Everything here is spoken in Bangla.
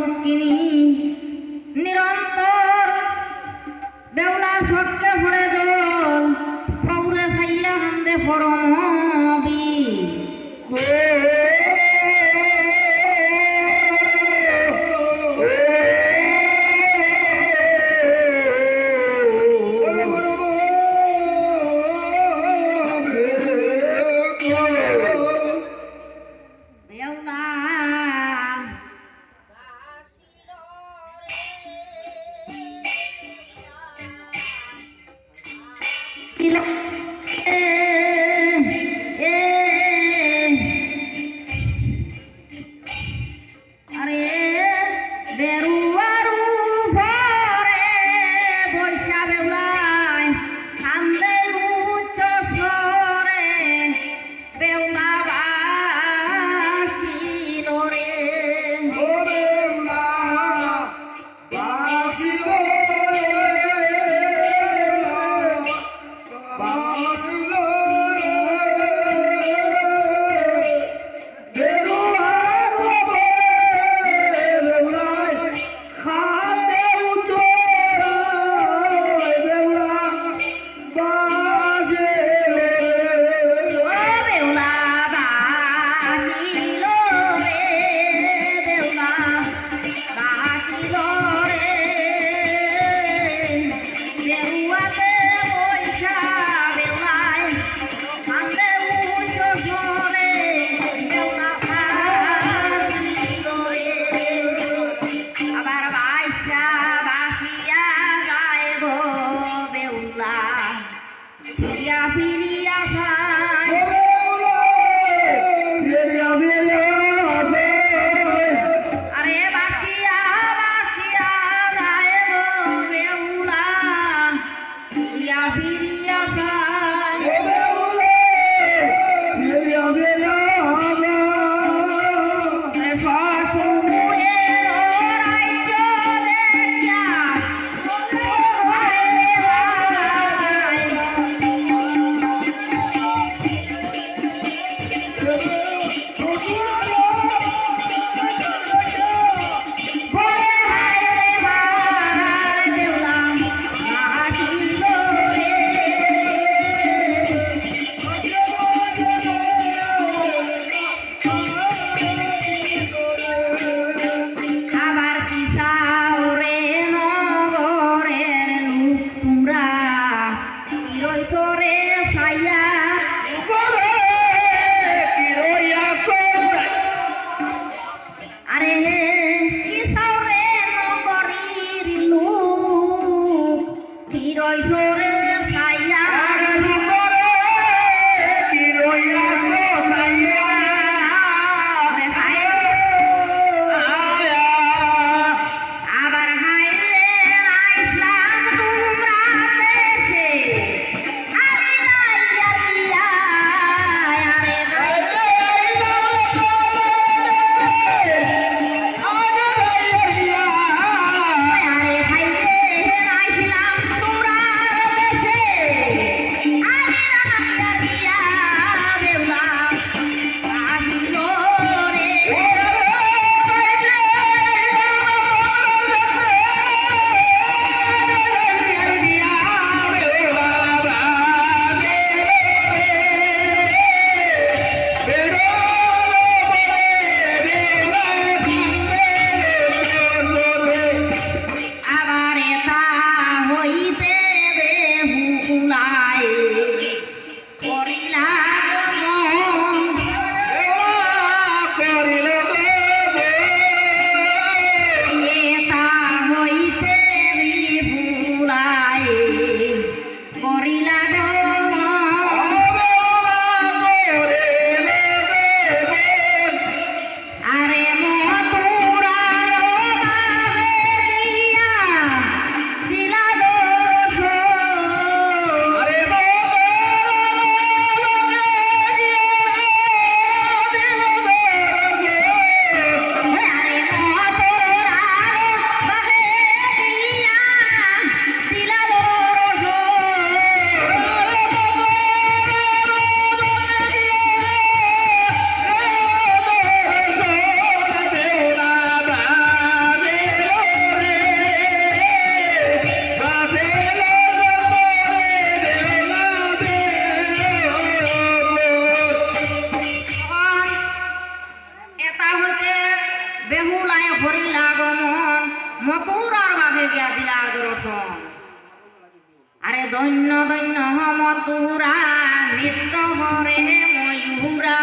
দুঃখিনী নিরন্তর Bye. Yeah, baby. Rejoice. তা হইতে বেহুলায় হরি আগমন মতুর আর বাঘে গিয়া দিলা দর্শন। আরে দৈন্য দৈন্য মতুরা, নিত্য হরে ময়ূরা।